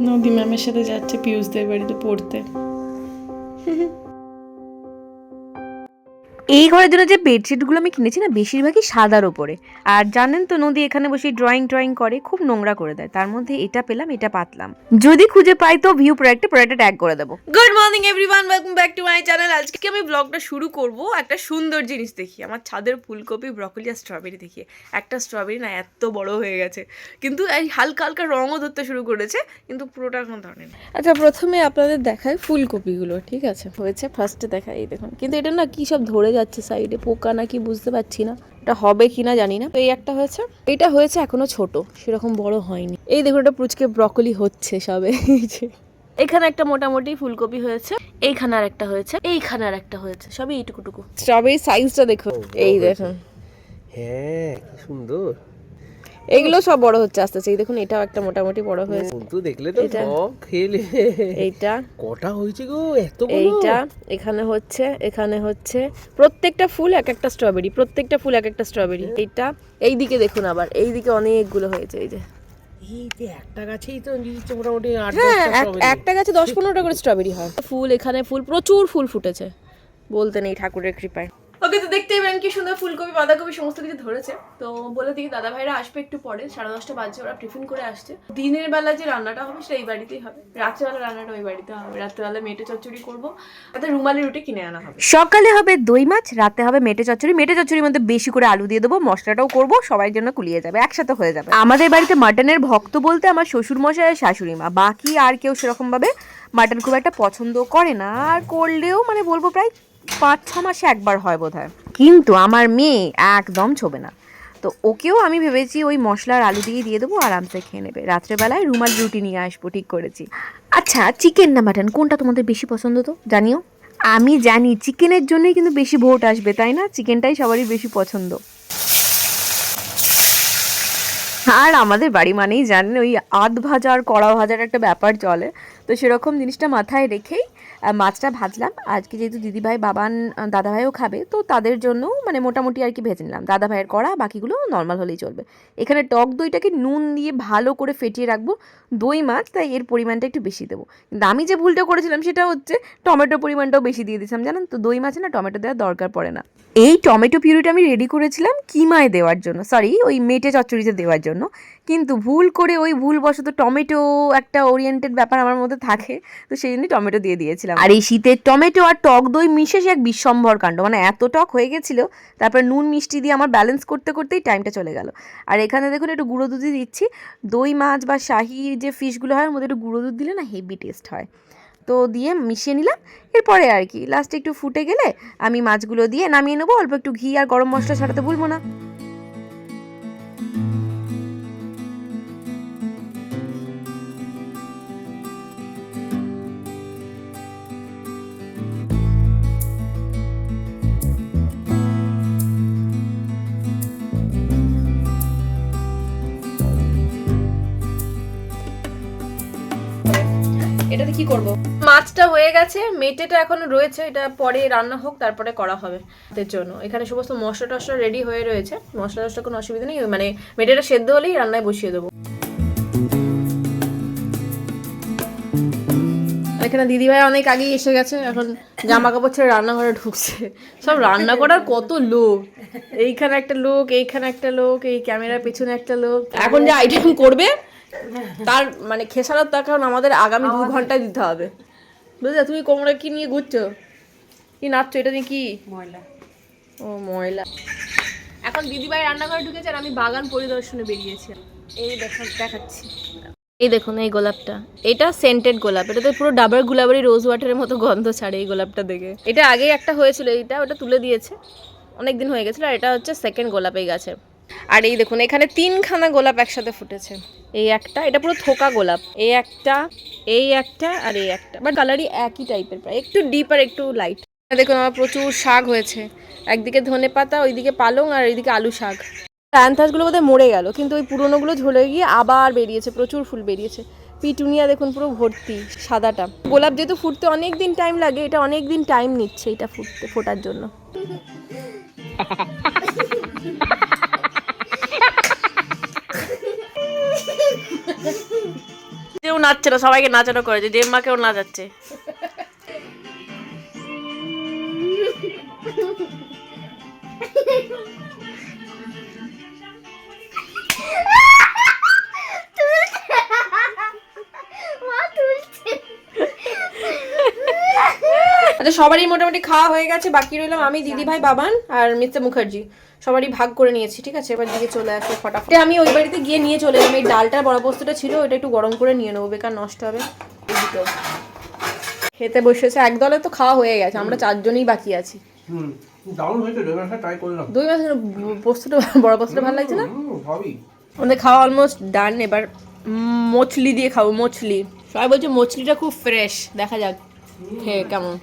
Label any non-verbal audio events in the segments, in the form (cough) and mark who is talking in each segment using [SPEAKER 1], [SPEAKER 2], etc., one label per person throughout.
[SPEAKER 1] নদী ম্যামের সাথে যাচ্ছে পিয়ুষদের বাড়িতে পড়তে।
[SPEAKER 2] এই ঘরের জন্য যে বেডশিটগুলো আমি কিনেছি না বেশিরভাগই সাদার ওপরে। আর জানেন তো নদী এখানে বসে ড্রয়িং ড্রয়িং করে খুব নোংরা করে দেয়। তার মধ্যে এটা পেলাম এটা পাতলাম। যদি খুঁজে পাই তো ভিউ প্রোডাক্টে প্রোডাক্টে ট্যাগ করে দেবো।
[SPEAKER 3] Good morning everyone welcome back to my channel আজকে আমি ব্লগটা শুরু করব একটা সুন্দর জিনিস দেখি আমার ছাদের ফুলকপি ব্রকলি আর স্ট্রবেরি দেখিয়ে। একটা স্ট্রবেরি না এত বড় হয়ে গেছে। কিন্তু এই হালকা হালকা রঙও ধরতে শুরু করেছে কিন্তু পুরোটা কোনো ধরনের
[SPEAKER 1] আচ্ছা প্রথমে আপনাদের দেখায় ফুলকপিগুলো ঠিক আছে? হয়েছে ফার্স্টে দেখায় এই দেখুন। কিন্তু এটা না কী সব ধরে যাচ্ছে সাইডে পোকা নাকি বুঝতে পারছি না। এটা হবে কি না জানি না। তো এই একটা হয়েছে। এটা হয়েছে এখনও ছোট সেরকম বড় হয়নি। এই দেখুন এটা পুচকে ব্রকলি হচ্ছে সবে। এই যে। এখানে একটা মোটামুটি ফুলকপি হয়েছে এইখানে আর একটা হয়েছে এইখানে আর একটা হয়েছে সবই এইটুকুটুকু। স্ট্রবেরি সাইজটা দেখুন। এই দেখুন।
[SPEAKER 4] হ্যাঁ কি সুন্দর।
[SPEAKER 1] এইগুলো সব বড় হচ্ছে আস্তে আস্তে। এই দেখুন এটাও একটা মোটামুটি বড় হয়েছে
[SPEAKER 4] কিন্তু দেখলে তো সব খেলে।
[SPEAKER 1] এইটা।
[SPEAKER 4] কটা হয়েছে গো? এত বড়?
[SPEAKER 1] এইটা এখানে হচ্ছে এখানে হচ্ছে। প্রত্যেকটা ফুল এক একটা স্ট্রবেরি প্রত্যেকটা ফুল এক একটা স্ট্রবেরি এইটা এই দিকে দেখুন আবার এই দিকে অনেকগুলো হয়েছে এই যে।
[SPEAKER 4] একটা গাছেই তো মোটামুটি
[SPEAKER 1] হ্যাঁ। একটা গাছে দশ পনেরোটা করে স্ট্রবেরি হয়। ফুল এখানে ফুল প্রচুর ফুল ফুটেছে। বলতে নেই ঠাকুরের কৃপায়।
[SPEAKER 3] ওকে তো দেখতেই পেলেন কি সুন্দর ফুলকপি, বাঁধাকপি, সমস্ত কিছু ধরেছে। তো বলে দিই দাদা ভাইরা আসবে একটু পরে, সাড়ে দশটা বাজছে ওরা টিফিন করে আসছে। দিনের বেলা যে রান্নাটা হবে সেটা এই বাড়িতেই হবে। রাত্রেবেলা রান্নাটা ওই বাড়িতে হবে। রাত্রেবেলা মেটে চচ্চড়ি করব, তাতে রুমালি রুটি কিনে আনা হবে।
[SPEAKER 2] সকালে হবে দই মাছ, রাতে হবে মেটে চচ্চড়ি। মেটে চচ্চড়ির মধ্যে বেশি করে আলু দিয়ে দেবো, মশলাটাও করব সবার জন্য কুলিয়ে যাবে, একসাথে হয়ে যাবে। আমাদের বাড়িতে মাটনের ভক্ত বলতে আমার শ্বশুর মশাই আর শাশুড়ি মা। বাকি আর কেউ সেরকম ভাবে মাটন খুব একটা পছন্দ করে না। আর করলেও মানে বলব প্রায় পাঁচ, ছ মাসে একবার হয় বোধ হয় কিন্তু আমার মেয়ে একদম ছোবে না। তো ওকেও আমি ভেবেছি ওই মশলার আলু দিয়ে দিয়ে দেবো, আরামসে খেয়ে নেবে। রাত্রেবেলায় রুমাল রুটি নিয়ে আসব, ঠিক করেছি। আচ্ছা চিকেন না মাটন, কোনটা তোমাদের বেশি পছন্দ তো? জানিও। আমি জানি, চিকেনের জন্যই কিন্তু বেশি ভোট আসবে, তাই না? চিকেনটাই সবারই বেশি পছন্দ। আর আমাদের বাড়ি মানেই জানেন ওই আধ ভাজা আর কড়া ভাজার একটা ব্যাপার চলে। তো সেরকম জিনিসটা মাথায় রেখেই মাছটা ভাজলাম। আজকে যেহেতু দিদিভাই, বাবান দাদাভাইও খাবে, তো তাদের জন্য মানে মোটামুটি আর কি ভেজে নিলাম। দাদাভাইয়ের কড়া, বাকিগুলো নর্মাল হলেই চলবে। এখানে টক দইটাকে নুন দিয়ে ভালো করে ফেটিয়ে রাখব। দই মাছ, তাই এর পরিমাণটা একটু বেশি দেবো। কিন্তু আমি যে ভুলটা করেছিলাম, সেটা হচ্ছে টমেটোর পরিমাণটাও বেশি দিয়ে দিয়েছিলাম, জানেন তো? দই মাছে না টমেটো দেওয়ার দরকার পড়ে না। এই টমেটো পিউরিটা আমি রেডি করেছিলাম কিমায় দেওয়ার জন্য সরি ওই মেটে চচ্চড়িতে দেওয়ার জন্য। কিন্তু ভুল করে ওই ভুলবশত টমেটো একটা ওরিয়েন্টেড ব্যাপার আমার মধ্যে থাকে, তো সেই জন্যই টমেটো দিয়ে দিয়েছিলাম। আর এই শীতে টমেটো আর টক দই মিশে সে এক বিশ্বম্ভর কাণ্ড। মানে এত টক হয়ে গেছিল, তারপর নুন মিষ্টি দিয়ে আমার ব্যালেন্স করতে করতেই টাইমটা চলে গেল। আর এখানে দেখুন একটু গুঁড়ো দুধই দিচ্ছি। দই, মাছ বা শাহি যে ফিশগুলো হয়, ওর মধ্যে একটু গুঁড়ো দুধ দিলে না হেভি টেস্ট হয়। তো দিয়ে মিশিয়ে নিলাম। এরপরে আর কি লাস্টে একটু ফুটে গেলে আমি মাছগুলো দিয়ে নামিয়ে নেব। অল্প একটু ঘি আর গরম মশলা ছাড়াতে ভুলবো না।
[SPEAKER 3] কি করব? মাছটা হয়ে গেছে, মেটেটা এখনও রয়েছে, এটা পরে রান্না হোক, তারপরে করা হবে এর জন্য। এখানে সমস্ত মশলা টশলা রেডি হয়ে রয়েছে। মশলা টশলা কোনো অসুবিধা নেই মানে মেটেটা সেদ্ধ হলেই রান্নায় বসিয়ে দেবো। এখানে দিদিভাই অনেক আগেই এসে গেছে, এখন জামা কাপড় ছেড়ে রান্নাঘরে ঢুকছে। সব রান্না করার কত লোক? এইখানে একটা লোক, এইখানে একটা লোক, এই ক্যামেরার পেছনে একটা লোক। এখন যে আইটেম করবে তার মানে খেসারত তার কারণ আমাদের আগামী দু ঘন্টায় দিতে হবে। বুঝলে? তুমি কোমরে কি নিয়ে ঘুরছো? কি নাচছো? এটা নিয়ে কি? ময়লা। ও ময়লা। এখন দিদিভাই রান্নাঘরে ঢুকেছে আর আমি বাগান পরিদর্শনে বেরিয়েছি। এই দেখা দেখাচ্ছি। এই দেখুন এই গোলাপটা। এটা সেন্টেড গোলাপ। এটাতে পুরো ডাবার গুলাবারি রোজ ওয়াটারের মতো গন্ধ ছাড়ে এই গোলাপটা দেখে। এটা আগে একটা হয়েছিল এইটা ওটা তুলে দিয়েছে। অনেক দিন হয়ে গেছিল আর এটা হচ্ছে সেকেন্ড গোলাপ এই গাছের আর এই দেখুন, এখানে তিনখানা গোলাপ একসাথে ফুটেছে। এই একটা, এটা পুরো থোকা গোলাপ। এই একটা এই একটা আর এই একটা। বাট কালারই একই টাইপের প্রায়, একটু ডিপ আর একটু লাইট দেখুন, আমার প্রচুর শাক হয়েছে। একদিকে ধনে পাতা, ওইদিকে পালং আর এইদিকে আলু শাক। প্যান্থাসগুলো বোধহয় মরে গেল, কিন্তু ওই পুরোনোগুলো ঝরে গিয়ে আবার বেরিয়েছে, প্রচুর ফুল বেরিয়েছে। পিটুনিয়া দেখুন, পুরো ভর্তি সাদাটা। গোলাপ যেহেতু ফুটতে অনেক দিন টাইম লাগে, এটা অনেক দিন টাইম নিচ্ছে এটা ফুটতে, ফোটার জন্য। (laughs) কেউ নাচছে না, সবাইকে নাচানো করেছে জেম্মাকেও নাচাচ্ছে। আচ্ছা সবারই মোটামুটি খাওয়া হয়ে গেছে, বাকি রইলাম আমি দিদি ভাই বাবান আর মিস্টার মুখার্জি। সবারই ভাগ করে নিয়েছি ঠিক আছে? এবার দিকে চলে আসবে ফটাফট। আমি ওই বাড়িতে গিয়ে নিয়ে চলে এলাম। এই ডালটার বড় বস্তুটা ছিল ওটা একটু গরম করে নিয়ে নেব। বেকার নষ্ট হবে। দুটো। খেতে বসেছে। একদলে তো খাওয়া হয়ে গেছে। আমরা চারজনেই বাকি আছি।
[SPEAKER 4] দই
[SPEAKER 3] মাস বস্তুটা বড় বস্তুটা ভালো লাগছে না? আমাদের খাওয়া অলমোস্ট ডান এবার মছলি দিয়ে খাব মছলি। সবাই বলছে মছলিটা খুব ফ্রেশ দেখা যাক খেয়ে কেমন।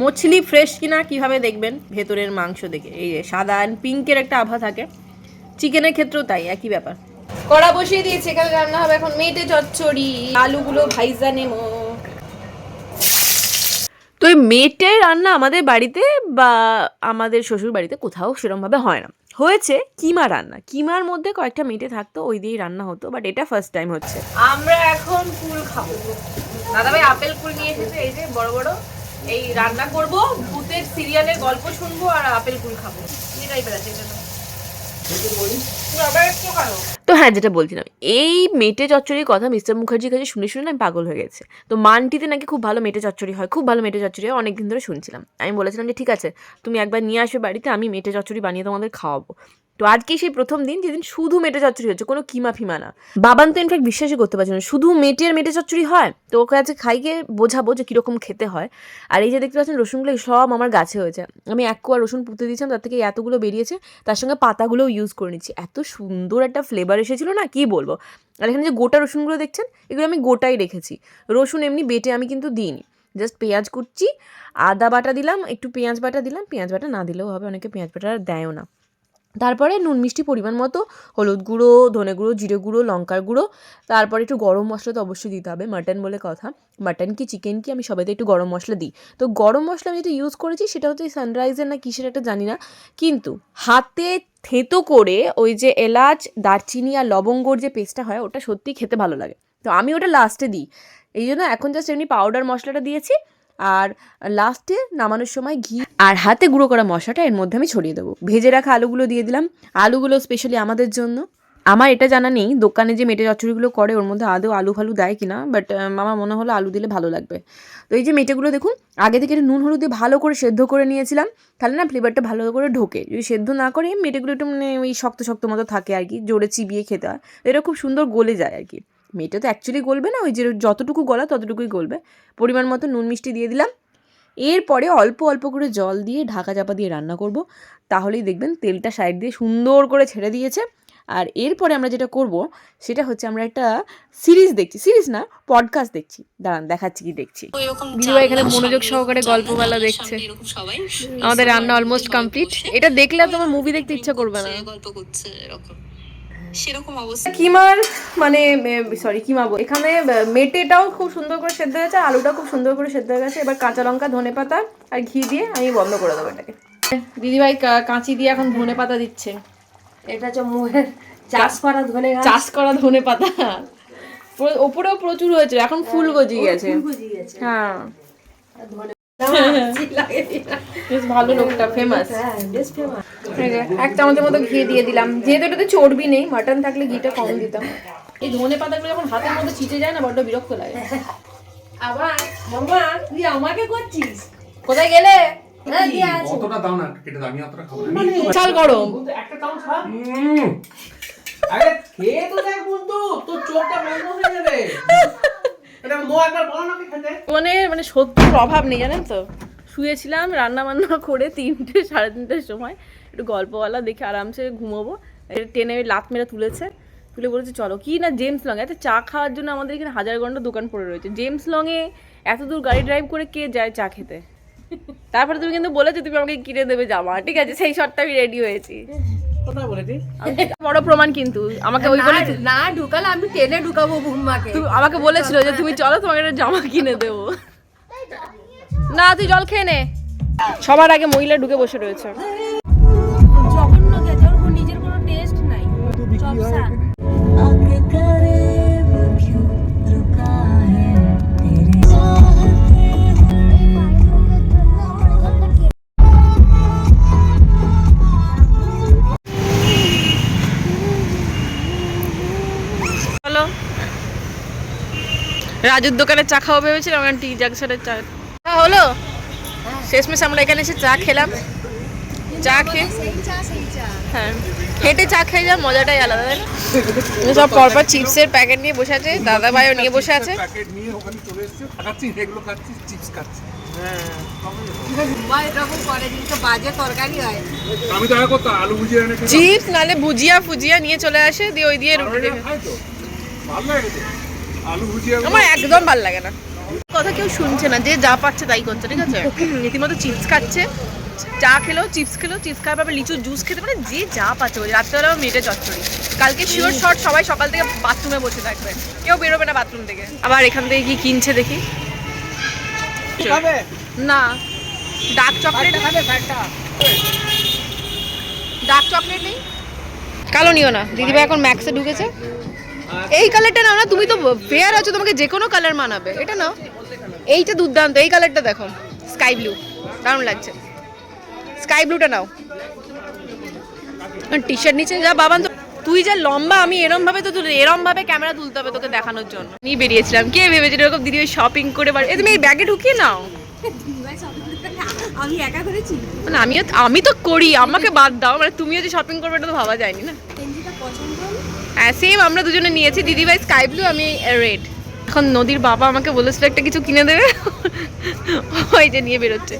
[SPEAKER 3] মছলি ফ্রেশ কিনা কীভাবে দেখবেন? ভেতরের মাংস দেখে। এই যে সাদা অ্যান্ড পিঙ্কের একটা আভা থাকে। চিকেনের ক্ষেত্রেও তাই একই ব্যাপার। কড়া বসিয়ে দিয়েছি এখানে রান্না হবে এখন মেটে চচ্চড়ি আলুগুলো ভাইজা নেব। তো এই মেটে রান্না আমাদের বাড়িতে বা আমাদের শ্বশুর বাড়িতে কোথাও সেরকমভাবে হয় না। হয়েছে কিমা রান্না। কিমার মধ্যে কয়েকটা মেটে থাকতো ওই দিয়েই রান্না হতো বাট এটা ফার্স্ট টাইম হচ্ছে। আমরা এখন কুল খাব। দাদাভাই আপেল কুল নিয়ে এসেছে এই যে বড় বড়। এই রান্না করব, ভূতের সিরিয়ালের গল্প শুনব আর আপেল কুল খাব। কি টাইপের আছে এটা। তো হ্যাঁ যেটা বলছিলাম, এই মেটে চচ্চড়ির কথা মিস্টার মুখার্জির কাছে শুনে শুনে আমি পাগল হয়ে গেছে। তো মানটিতে নাকি খুব ভালো মেটে চচ্চড়ি হয়, খুব ভালো মেটে চচ্চড়ি হয়, অনেকদিন ধরে শুনছিলাম। আমি বলেছিলাম যে ঠিক আছে, তুমি একবার নিয়ে আসবে বাড়িতে, আমি মেটে চচ্চড়ি বানিয়ে তোমাদের খাওয়াবো। তো আজকেই সেই প্রথম দিন যেদিন শুধু মেটে চচ্চড়ি হচ্ছে কোনো কিমা ফিমা না। বাবান তো ইনফ্যাক্ট বিশ্বাসই করতে পারছে না, শুধু মেটের মেটে চচ্চড়ি হয়? তো ওকে আজকে খাইকে বোঝাবো যে কীরকম খেতে হয়। আর এই যে দেখতে পাচ্ছেন রসুনগুলো সব আমার গাছে হয়েছে। আমি এক কোয়া রসুন পুঁতে দিয়েছিলাম, তার থেকে এতগুলো বেরিয়েছে, তার সঙ্গে পাতাগুলোও ইউজ করে নিচ্ছি। এত সুন্দর একটা ফ্লেভার এসেছিল না, কি বলব? আর এখানে যে গোটা রসুনগুলো দেখছেন, এগুলো আমি গোটাই রেখেছি। রসুন এমনি বেটে আমি কিন্তু দিইনি। জাস্ট পেঁয়াজ কুচছি আদা বাটা দিলাম, একটু পেঁয়াজ বাটা দিলাম, পেঁয়াজ বাটা না দিলেও হবে, অনেকে পেঁয়াজ বাটা দেয়ও না। তারপরে নুন মিষ্টি পরিমাণ মতো, হলুদ গুঁড়ো, ধনে গুঁড়ো, জিরে গুঁড়ো, লঙ্কার গুঁড়ো। তারপরে একটু গরম মশলা তো অবশ্যই দিতে হবে মাটন বলে কথা। মাটন কি চিকেন কি, আমি সবাইতে একটু গরম মশলা দিই। তো গরম মশলা আমি যেটা ইউজ করেছি সেটা হচ্ছে সানরাইজের না কিসের একটা জানি না। কিন্তু হাতে থেতো করে ওই যে এলাচ, দারচিনি আর লবঙ্গর যে পেস্টটা হয়, ওটা সত্যিই খেতে ভালো লাগে। তো আমি ওটা লাস্টে দিই। এই জন্য এখন জাস্ট এমনি পাউডার মশলাটা দিয়েছি। আর লাস্টে নামানোর সময় ঘি আর হাতে গুঁড়ো করা মশলাটা এর মধ্যে আমি ছড়িয়ে দেবো। ভেজে রাখা আলুগুলো দিয়ে দিলাম। আলুগুলো স্পেশালি আমাদের জন্য। আমার এটা জানা নেই। দোকানে যে মেটে চচ্চড়িগুলো করে, ওর মধ্যে আদৌ আলু ফালু দেয় কিনা বাট আমার মনে হলো আলু দিলে ভালো লাগবে। তো এই যে মেটেগুলো দেখুন, আগে থেকে নুন হলুদ দিয়ে ভালো করে সেদ্ধ করে নিয়েছিলাম। তাহলে না ফ্লেভারটা ভালো করে ঢোকে। যদি সেদ্ধ না করে, মেটেগুলো একটু মানে ওই শক্ত শক্ত মতো থাকে আর কি, জোরে চিবিয়ে খেতে হয়। এটা খুব সুন্দর গলে যায় আর কি। মেটে তো অ্যাকচুয়ালি গলবে না ওই যে যতটুকু গলা ততটুকুই গলবে। পরিমাণ মতো নুন মিষ্টি দিয়ে দিলাম। এরপরে অল্প অল্প করে জল দিয়ে ঢাকা চাপা দিয়ে রান্না করব। তাহলেই দেখবেন তেলটা সাইড দিয়ে সুন্দর করে ছেড়ে দিয়েছে। আর এরপরে আমরা যেটা করব সেটা হচ্ছে আমরা একটা সিরিজ দেখছি। সিরিজ না পডকাস্ট দেখছি। দাঁড়ান দেখাচ্ছি কি দেখছি। এখানে মনোযোগ সহকারে গল্পবেলা দেখছে। আমাদের রান্না অলমোস্ট কমপ্লিট এটা দেখলে তোমার মুভি দেখতে ইচ্ছা করবে না।
[SPEAKER 5] গল্প করছে এরকম। সেরকম অবস্থা।
[SPEAKER 3] কিমার মানে সরি কিমা এখানে মেটেটাও খুব সুন্দর করে সেদ্ধ হয়েছে আলুটাও খুব সুন্দর করে সেদ্ধ হয়ে গেছে। এবার কাঁচা লঙ্কা ধনে পাতা আর ঘি দিয়ে আমি বন্ধ করে দেবো এটাকে। দিদিভাই কা- কাঁচি দিয়ে এখন ধনে পাতা দিচ্ছে।
[SPEAKER 1] এটা হচ্ছে মুহের চাষ করা ধনে
[SPEAKER 3] চাষ করা ধনে পাতা। ওপরেও প্রচুর হয়েছে এখন ফুল গজিয়ে গেছে।
[SPEAKER 1] গেছে।
[SPEAKER 3] হ্যাঁ।
[SPEAKER 1] ধনে
[SPEAKER 3] বেশ ভালো লোকটা ফেমাস
[SPEAKER 1] হ্যাঁ
[SPEAKER 3] এক চামচের মতো ঘি দিয়ে দিলাম। যেহেতু এটাতে চর্বি নেই মাটন থাকলে ঘিটা কম দিতাম। এই ধনে পাতাগুলো যখন হাতের মধ্যে ছিটে যায় না বড্ড বিরক্ত লাগে।
[SPEAKER 1] আবার মামা তুই আমাকে করছিস?
[SPEAKER 3] কোথায় গেলে?
[SPEAKER 1] হ্যাঁ দিয়ে আছে
[SPEAKER 6] অতটা দাও না কেটে দাও আমি অতটা খাব না।
[SPEAKER 3] বিশাল গরম।
[SPEAKER 4] একটা চামচ খা। আরে খেয়ে তো দেখ বন্ধু তোর চোখটা বন্ধ হয়ে যাবে। এটা মো একবার বলো। না খেতে
[SPEAKER 3] মানে মানে সত্যির অভাব নেই, জানেন তো? শুয়েছিলাম রান্না বান্না করে তিনটে, সাড়ে তিনটের সময় একটু গল্পওয়ালা দেখে আরামসে ঘুমোবো। টেনে লাত মেরে তুলেছে। তুলে বলেছে, চলো, কি না জেমস লং এত চা খাওয়ার জন্য আমাদের এখানে হাজার ঘণ্টা দোকান পড়ে রয়েছে। জেমস লংয়ে এত দূর গাড়ি ড্রাইভ করে কে যায় চা খেতে? তারপরে তুমি কিন্তু বলেছ, তুমি আমাকে কিনে দেবে জামা। ঠিক আছে, সেই শর্টটা আমি রেডি হয়েছি। বড় প্রমাণ কিন্তু। আমাকে ওই বলে
[SPEAKER 1] না ঢুকালে আমি টেনে ঢুকাবো বুম্মাকে
[SPEAKER 3] তুমি আমাকে বলেছিল যে তুমি চলো তোমাকে একটা জামা কিনে দেবো। না তুই জল খেয়ে নে। সবার আগে মহিলা ঢুকে বসে রয়েছে। রাজুর দোকানে চা খাওয়া ভেবেছিলাম ওখানে টি জাংশনের চা। চা হলো? শেষমেশ আমরা এখানে এসে চা খেলাম। চা খেয়ে হ্যাঁ হেঁটে চা খেয়ে যা মজাটাই আলাদা তাই না? সব পরপর চিপসের প্যাকেট নিয়ে বসে আছে দাদা ভাইও নিয়ে বসে আছে।
[SPEAKER 6] চিপস
[SPEAKER 3] নালে ভুজিয়া ফুজিয়া নিয়ে চলে আসে দিয়ে ওই দিয়ে রুটি
[SPEAKER 6] আমরা
[SPEAKER 3] আমার একদম ভালো লাগে না। কথা কেউ শুনছে না যে যা পাচ্ছে তাই করছে ঠিক আছে? রীতিমতো চিপস খাচ্ছে। চা খেলো চিপস খেলো চিপস খাওয়ার পর লিচুর জুস খেতে পারে যে যা পাচ্ছে ওই রাত্রেবেলা মেটে চচ্চড়ি। কালকে শিওর শর্ট সবাই সকাল থেকে বাথরুমে বসে থাকবে। কেউ বেরোবে না বাথরুম থেকে। আবার এখান থেকে কি কিনছে দেখি। না। ডার্ক চকলেট ডার্ক চকলেট নেই? কালো নিও না। দিদিভাই এখন ম্যাক্সে ঢুকেছে। এই কালারটা নাও না তুমি তো ফেয়ার আছো তোমাকে যে কোনো কালার মানাবে। এটা নাও। এইটা দুর্দান্ত এই কালারটা দেখো স্কাই ব্লু দারুণ লাগছে। স্কাই ব্লুটা নাও। টি শার্ট নিচে যা বাবান তো তুই যা লম্বা আমি এরম ভাবে তো তুলে এরম ভাবে ক্যামেরা তুলতে হবে তোকে দেখানোর জন্য। নিয়ে বেরিয়েছিলাম কে ভেবেছিল এরকম দিদি ওই শপিং করে বাড়ি এ তুমি এই ব্যাগে ঢুকিয়ে নাও।
[SPEAKER 2] আমি একা করেছি
[SPEAKER 3] মানে আমিও আমি তো করি আমাকে বাদ দাও মানে তুমিও যে শপিং করবে এটা তো ভাবা যায়নি না। সেম আমরা দুজনে নিয়েছি। দিদিভাই স্কাই ব্লু আমি রেড এখন নদীর বাবা আমাকে বলেছিল একটা কিছু কিনে দেবে। ওই যে নিয়ে বেরোচ্ছে।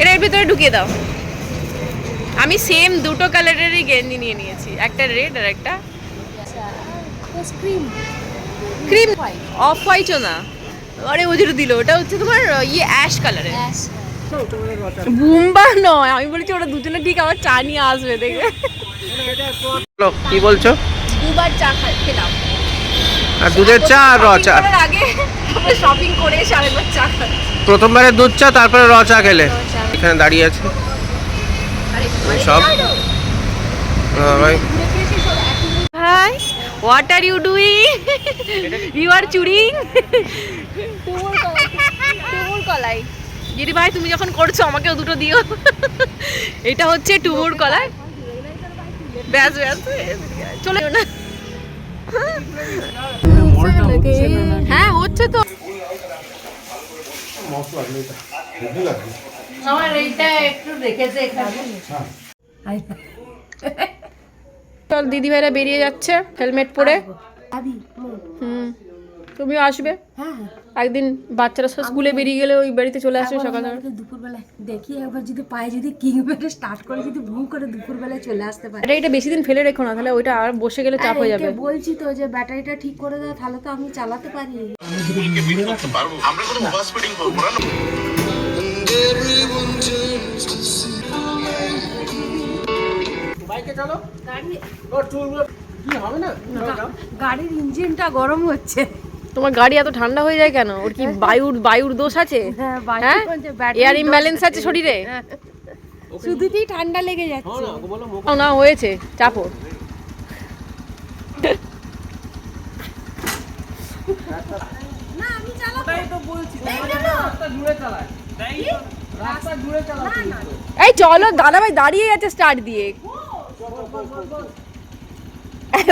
[SPEAKER 3] এটা এর ভিতরে ঢুকিয়ে দাও। আমি সেম দুটো কালারেরই গেঞ্জি নিয়ে নিয়েছি। একটা রেড আর একটা ক্রিম অফ হোয়াইটও না। আরে ওজুর দিল ওটা হচ্ছে তোমার ইয়ে অ্যাশ কালারের বুম্বা নয় আমি বলেছি ওরা দুজনে ঠিক আমার চা নিয়ে আসবে দেখবে।
[SPEAKER 4] কি বলছো?
[SPEAKER 3] দুবার চা খেলাম।
[SPEAKER 4] আর দুধের চা আর র চা?
[SPEAKER 3] আগে শপিং করে এসে আরেকবার চা খাই।
[SPEAKER 4] প্রথমবারে দুধ চা তারপরে র চা খেলে? এখানে দাঁড়িয়ে আছে। সব ভাই।
[SPEAKER 3] Hi what are you doing you are চুরিং টুমুর কলাই। দিদি ভাই তুমি যখন করছ আমাকেও দুটো দিও। এটা হচ্ছে টুমুর কলাই। ব্যাস ব্যাস চলে না। হ্যাঁ হচ্ছে তো। চল দিদিভাইরা বেরিয়ে যাচ্ছে হেলমেট পরে। হুম। তুমিও আসবে? একদিন বাচ্চারা সব স্কুলে বেরিয়ে গেলে ওই বাড়িতে চলে আসবে সকাল।
[SPEAKER 7] দুপুরবেলা দেখি একবার যদি পায়ে যদি কিং মেরে স্টার্ট করে যদি ভুম করে দুপুরবেলায় চলে আসতে পারে।
[SPEAKER 3] এটা এটা বেশি দিন ফেলে রেখো না তাহলে ওইটা আর বসে গেলে চাপ হয়ে যাবে।
[SPEAKER 7] বলছি তো যে ব্যাটারিটা ঠিক করে দাও তাহলে তো আমি চালাতে পারি।
[SPEAKER 4] বাইকে চলো। ওর কি হবে না?
[SPEAKER 7] গাড়ির ইঞ্জিনটা গরম হচ্ছে।
[SPEAKER 3] তোমার গাড়ি এত ঠান্ডা হয়ে যায় কেন? ওর কি (laughs) বায়ুর বায়ুর দোষ আছে?
[SPEAKER 7] হ্যাঁ,
[SPEAKER 3] হ্যাঁ? এয়ার ইমব্যালেন্স আছে শরীরে? (laughs)
[SPEAKER 7] শুধুতেই ঠান্ডা লেগে যাচ্ছে।
[SPEAKER 4] না
[SPEAKER 3] হয়েছে। চাপো। এই চলো দাদা ভাই দাঁড়িয়ে আছে স্টার্ট দিয়ে। (laughs)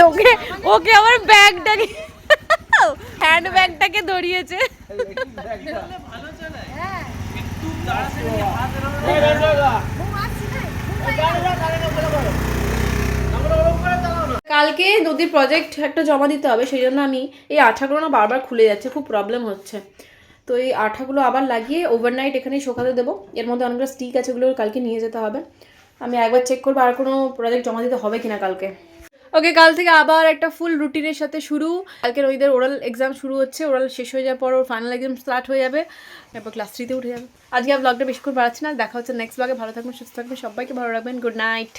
[SPEAKER 3] ওকে ওকে আমার ব্যাগটাকে হ্যান্ড ব্যাগটাকে ধরিয়েছে। কালকে নদীর প্রজেক্ট একটা জমা দিতে হবে, সেই জন্য আমি এই আঠাগুলো না বারবার খুলে যাচ্ছে, খুব প্রবলেম হচ্ছে। তো এই আঠাগুলো আবার লাগিয়ে ওভারনাইট এখানে শোকাতে দেবো। এর মধ্যে অনেকগুলো স্টিক আছে, ওগুলো কালকে নিয়ে যেতে হবে। আমি একবার চেক করব আর কোনো প্রজেক্ট জমা দিতে হবে কিনা কালকে। ওকে কাল থেকে আবার একটা ফুল রুটিনের সাথে শুরু। কালকের ওইদের ওরাল এক্সাম শুরু হচ্ছে ওরাল শেষ হয়ে যাওয়ার পর ওর ফাইনাল এক্সাম স্টার্ট হয়ে যাবে। তারপর ক্লাস থ্রিতে উঠে যাবে। আজকে আর ব্লগটা বেশি করে বাড়াচ্ছি না, দেখা হচ্ছে নেক্সট ব্লগে ভালো থাকবেন, সুস্থ থাকবেন, সবাইকে ভালো রাখবেন গুড নাইট